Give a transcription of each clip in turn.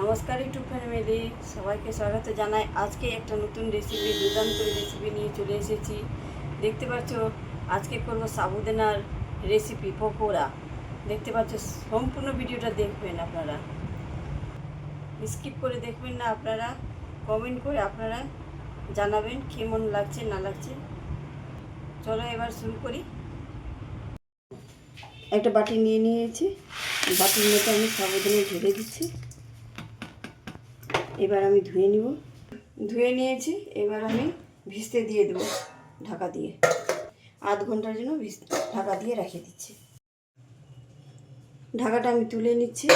নমস্কার YouTube family, সবাইকে স্বাগত জানাই। আজকে একটা নতুন রেসিপি দুর্দান্ত রেসিপি নিয়ে চলে এসেছি। দেখতে পাচ্ছ, আজকে করব সাবুদানার রেসিপি পকোড়া। দেখতে পাচ্ছ, সম্পূর্ণ ভিডিওটা দেখবেন আপনারা। স্কিপ করে দেখবেন না আপনারা। কমেন্ট করে আপনারা জানাবেন, কেমন লাগছে, না লাগছে। চলো এবার শুরু করি। একটা বাটি নিয়ে নিয়েছি। বাটির মধ্যে আমি সাবুদানা ঢেলে দিচ্ছি। এবার আমি ধুয়ে নিব। ধুয়ে নিয়েছি, এবার আমি ভিজতে দিয়ে দেবো ঢাকা দিয়ে। আধ ঘণ্টার জন্য ঢাকা দিয়ে রেখে দিচ্ছি। ঢাকাটা আমি তুলে নিচ্ছি।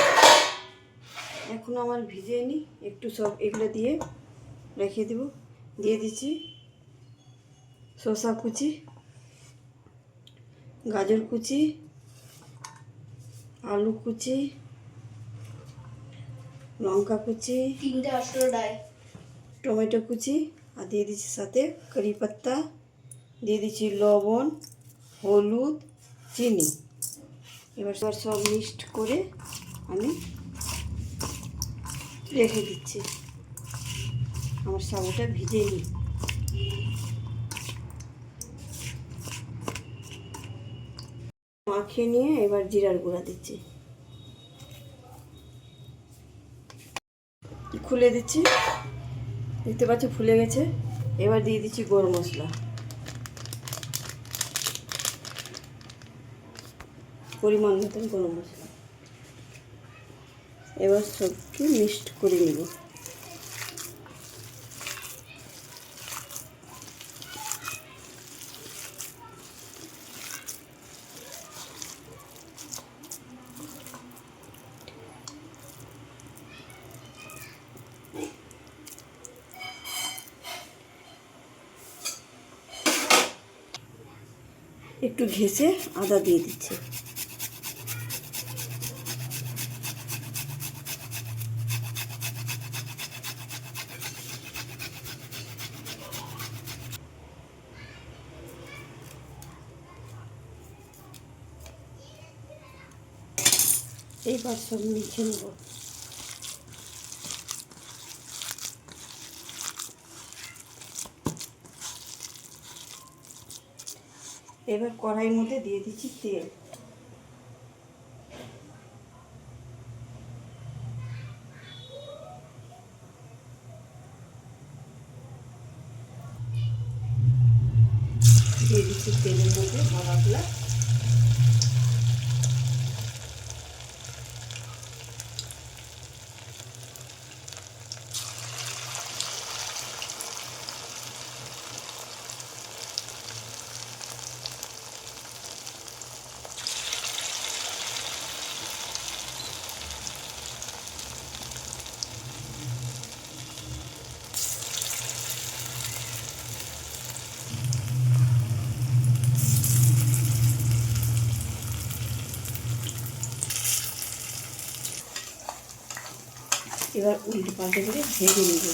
এখন আমার ভিজে নি একটু সব এগুলো দিয়ে রেখে দেব। দিয়ে দিচ্ছি শসা কুচি, গাজর কুচি, আলু কুচি লঙ্কা কুচি তিনটে অষ্টটায় টমেটো কুচি আর দিয়ে দিচ্ছি সাথে কারি পাত্তা দিয়ে দিচ্ছি লবণ হলুদ চিনি। এবার সবার সব মিক্সড করে আমি রেখে দিচ্ছি। আমার সাবুটা ভিজে নিই মাখিয়ে নিয়ে এবার জিরার গুঁড়া দিচ্ছি। খুলে দিচ্ছি। দেখতে পাচ্ছ, ফুলে গেছে। এবার দিয়ে দিচ্ছি গরম মশলা। পরিমাণ মতন গরম মশলা। এবার সবকে মিক্সড করে নেব। একটু ঘেসে আদা দিয়ে দিচ্ছি। এইবার সব মিশে নেব। এবার কড়াইয়ের মধ্যে দিয়ে দিচ্ছি তেল। দিয়ে দিচ্ছি তেলের মধ্যে বড়াগুলা এবার উল্টে পাল্টে করে ভেজে নেব।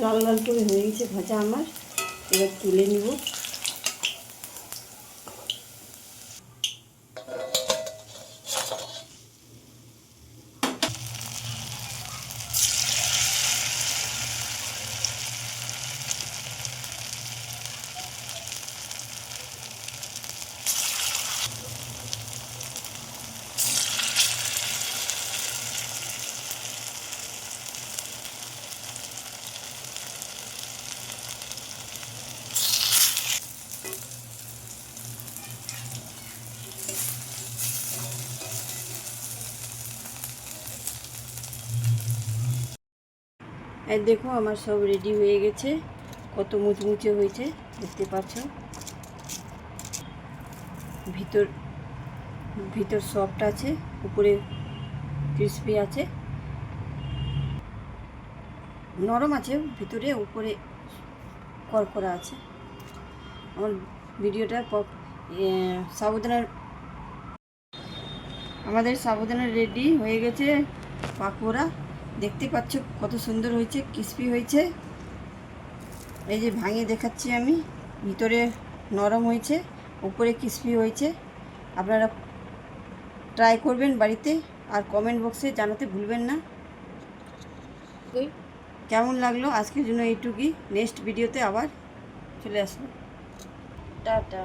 লাল লাল করে হয়ে গেছে ভাজা আমার। এবার তুলে নিব। এই দেখো, আমার সব রেডি হয়ে গেছে। কত মুচমুচে হয়েছে, দেখতে পাচ্ছ? ভিতর ভিতর সফট আছে, উপরে ক্রিসপি আছে। নরম আছে, ভিতরে, উপরে কড়কড়া আছে। আমার ভিডিওটা সাবুদানার, আমাদের সাবুদানা রেডি হয়ে গেছে, পাকোড়া। দেখতে পাচ্ছ কত সুন্দর হয়েছে ক্রিস্পি হয়েছে। এই যে ভাঙিয়ে দেখাচ্ছি আমি, ভিতরে নরম হয়েছে, উপরে ক্রিস্পি হয়েছে। আপনারা ট্রাই করবেন বাড়িতে আর কমেন্ট বক্সে জানাতে ভুলবেন না। কেমন লাগল আজকের জন্য এইটুকুই নেক্সট ভিডিওতে আবার চলে আসব। টাটা।